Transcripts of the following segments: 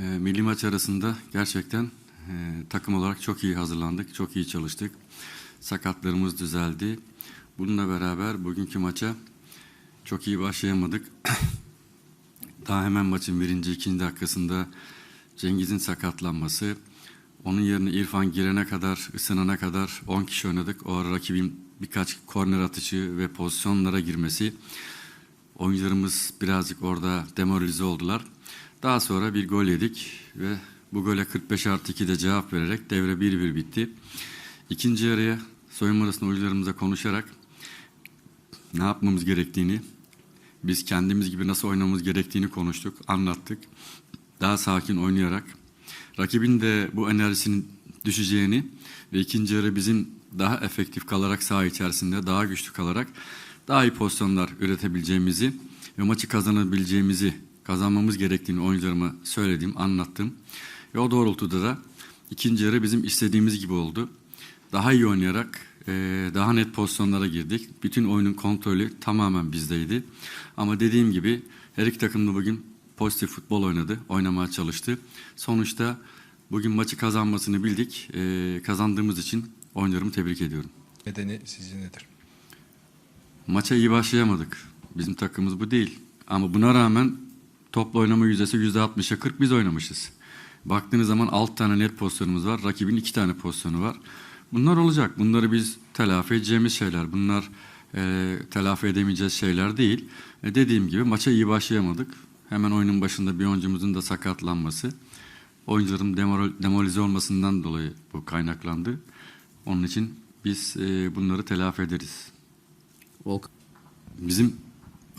e, milli maç arasında gerçekten e, takım olarak çok iyi hazırlandık, çok iyi çalıştık. Sakatlarımız düzeldi. Bununla beraber bugünkü maça çok iyi başlayamadık. Daha hemen maçın birinci, ikinci dakikasında Cengiz'in sakatlanması, onun yerine İrfan girene kadar, ısınana kadar 10 kişi oynadık. O ara rakibin birkaç korner atışı ve pozisyonlara girmesi. Oyuncularımız birazcık orada demoralize oldular. Daha sonra bir gol yedik ve bu gole 45 artı 2'de cevap vererek devre 1-1 bitti. İkinci yarıya soyunma arasında oyuncularımıza konuşarak ne yapmamız gerektiğini, biz kendimiz gibi nasıl oynamamız gerektiğini konuştuk, anlattık. Daha sakin oynayarak, rakibin de bu enerjisinin düşeceğini ve ikinci yarı bizim daha efektif kalarak saha içerisinde, daha güçlü kalarak daha iyi pozisyonlar üretebileceğimizi ve maçı kazanabileceğimizi, kazanmamız gerektiğini oyuncularıma söyledim, anlattım. Ve o doğrultuda da ikinci yarı bizim istediğimiz gibi oldu. Daha iyi oynayarak e, daha net pozisyonlara girdik. Bütün oyunun kontrolü tamamen bizdeydi. Ama dediğim gibi her iki takım da bugün pozitif futbol oynadı, oynamaya çalıştı. Sonuçta bugün maçı kazanmasını bildik. E, kazandığımız için oyuncularımı tebrik ediyorum. Nedeni sizce nedir? Maça iyi başlayamadık. Bizim takımımız bu değil. Ama buna rağmen topla oynama yüzdesi %60'a 40 biz oynamışız. Baktığınız zaman 6 tane net pozisyonumuz var. Rakibin 2 tane pozisyonu var. Bunlar olacak. Bunları biz telafi edeceğimiz şeyler. Bunlar e, telafi edemeyeceğiz şeyler değil. E, dediğim gibi maça iyi başlayamadık. Hemen oyunun başında bir oyuncumuzun da sakatlanması. Oyuncuların demoralize olmasından dolayı bu kaynaklandı. Onun için biz e, bunları telafi ederiz. Volkan. Bizim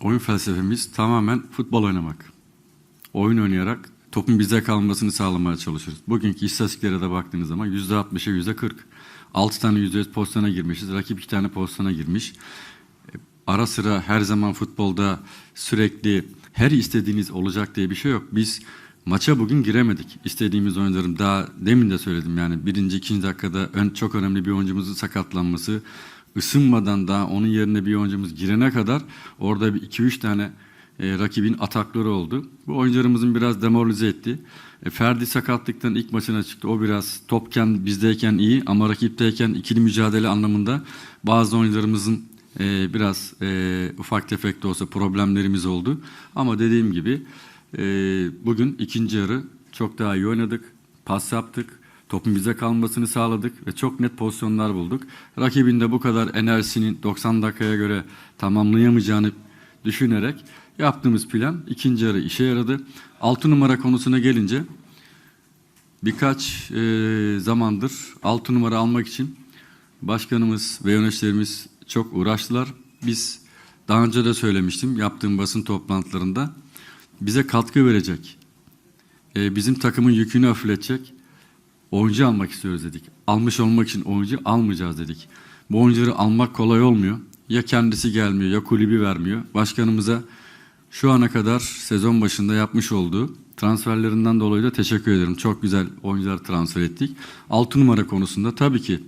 oyun felsefemiz tamamen futbol oynamak. Oyun oynayarak topun bize kalmasını sağlamaya çalışıyoruz. Bugünkü istatistiklere de baktığınız zaman yüzde 60'a yüzde 40. 6 tane yüzde yüz pozisyona girmişiz. Rakip 2 tane pozisyona girmiş. E, Ara sıra her zaman futbolda sürekli her istediğiniz olacak diye bir şey yok. Biz maça bugün giremedik. İstediğimiz oyuncularım daha demin de söyledim yani birinci ikinci dakikada ön, çok önemli bir oyuncumuzun sakatlanması ısınmadan daha onun yerine bir oyuncumuz girene kadar orada bir iki üç tane e, rakibin atakları oldu. Bu oyuncularımızın biraz demoralize etti. E, Ferdi sakatlıktan ilk maçına çıktı. O biraz topken bizdeyken iyi ama rakipteyken ikili mücadele anlamında bazı oyuncularımızın e, biraz e, ufak tefek de olsa problemlerimiz oldu. Ama dediğim gibi e, bugün ikinci yarı çok daha iyi oynadık. Pas yaptık. Topun bize kalmasını sağladık ve çok net pozisyonlar bulduk. Rakibin de bu kadar enerjisini 90 dakikaya göre tamamlayamayacağını düşünerek yaptığımız plan ikinci yarı işe yaradı. 6 numara konusuna gelince birkaç e, zamandır 6 numara almak için başkanımız ve yöneticilerimiz çok uğraştılar. Biz daha önce de söylemiştim yaptığım basın toplantılarında bize katkı verecek, e, bizim takımın yükünü hafifletecek oyuncu almak istiyoruz dedik. Almış olmak için oyuncu almayacağız dedik. Bu oyuncuları almak kolay olmuyor. Ya kendisi gelmiyor ya kulübü vermiyor. Başkanımıza şu ana kadar sezon başında yapmış olduğu transferlerinden dolayı da teşekkür ederim. Çok güzel oyuncular transfer ettik. 6 numara konusunda tabii ki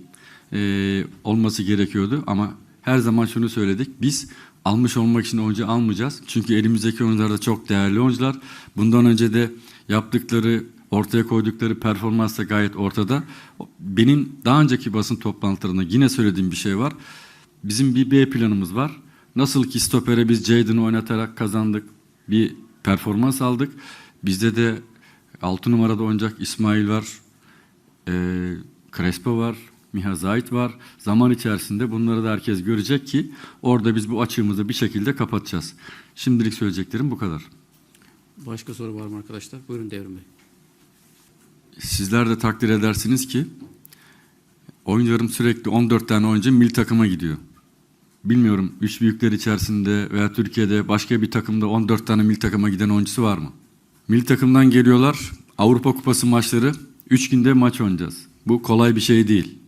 e, olması gerekiyordu ama her zaman şunu söyledik. Biz almış olmak için oyuncu almayacağız. Çünkü elimizdeki oyuncular da çok değerli oyuncular. Bundan önce de yaptıkları ortaya koydukları performans da gayet ortada. Benim daha önceki basın toplantılarında yine söylediğim bir şey var. Bizim bir B planımız var. Nasıl ki stopere biz Jadon'ı oynatarak kazandık. Bir performans aldık. Bizde de 6 numarada oynayacak İsmail var. E, Crespo var. Miha Zahit var. Zaman içerisinde bunları da herkes görecek ki orada biz bu açığımızı bir şekilde kapatacağız. Şimdilik söyleyeceklerim bu kadar. Başka soru var mı arkadaşlar? Buyurun Devrim Bey. Sizler de takdir edersiniz ki oyuncularım sürekli 14 tane oyuncu milli takıma gidiyor. Bilmiyorum üç büyükler içerisinde veya Türkiye'de başka bir takımda 14 tane milli takıma giden oyuncusu var mı? Milli takımdan geliyorlar. Avrupa Kupası maçları 3 günde maç oynayacağız. Bu kolay bir şey değil.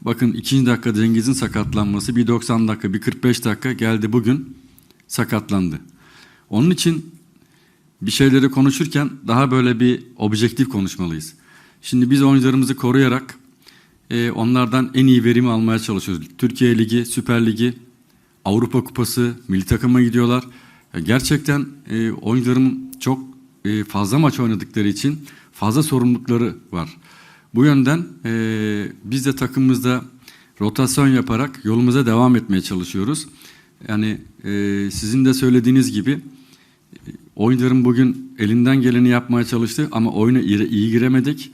Bakın ikinci dakika Cengiz'in sakatlanması bir 90 dakika bir 45 dakika geldi bugün sakatlandı. Onun için bir şeyleri konuşurken daha böyle bir objektif konuşmalıyız. Şimdi biz oyuncularımızı koruyarak e, onlardan en iyi verimi almaya çalışıyoruz. Türkiye Ligi, Süper Ligi, Avrupa Kupası, milli takıma gidiyorlar. Gerçekten e, oyuncularım çok e, fazla maç oynadıkları için fazla sorumlulukları var. Bu yönden e, biz de takımımızda rotasyon yaparak yolumuza devam etmeye çalışıyoruz. Yani e, sizin de söylediğiniz gibi oyuncuların bugün elinden geleni yapmaya çalıştı ama oyuna iyi, giremedik.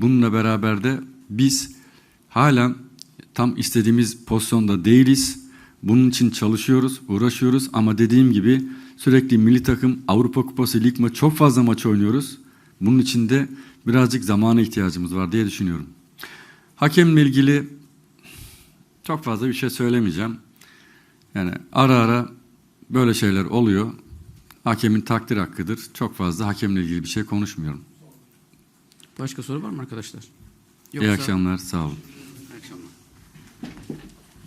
Bununla beraber de biz halen tam istediğimiz pozisyonda değiliz. Bunun için çalışıyoruz, uğraşıyoruz ama dediğim gibi sürekli milli takım, Avrupa Kupası, lig maçı çok fazla maç oynuyoruz. Bunun için de birazcık zamana ihtiyacımız var diye düşünüyorum. Hakemle ilgili çok fazla bir şey söylemeyeceğim. Yani ara ara böyle şeyler oluyor. Hakemin takdir hakkıdır. Çok fazla hakemle ilgili bir şey konuşmuyorum. Başka soru var mı arkadaşlar? İyi akşamlar, sağ olun.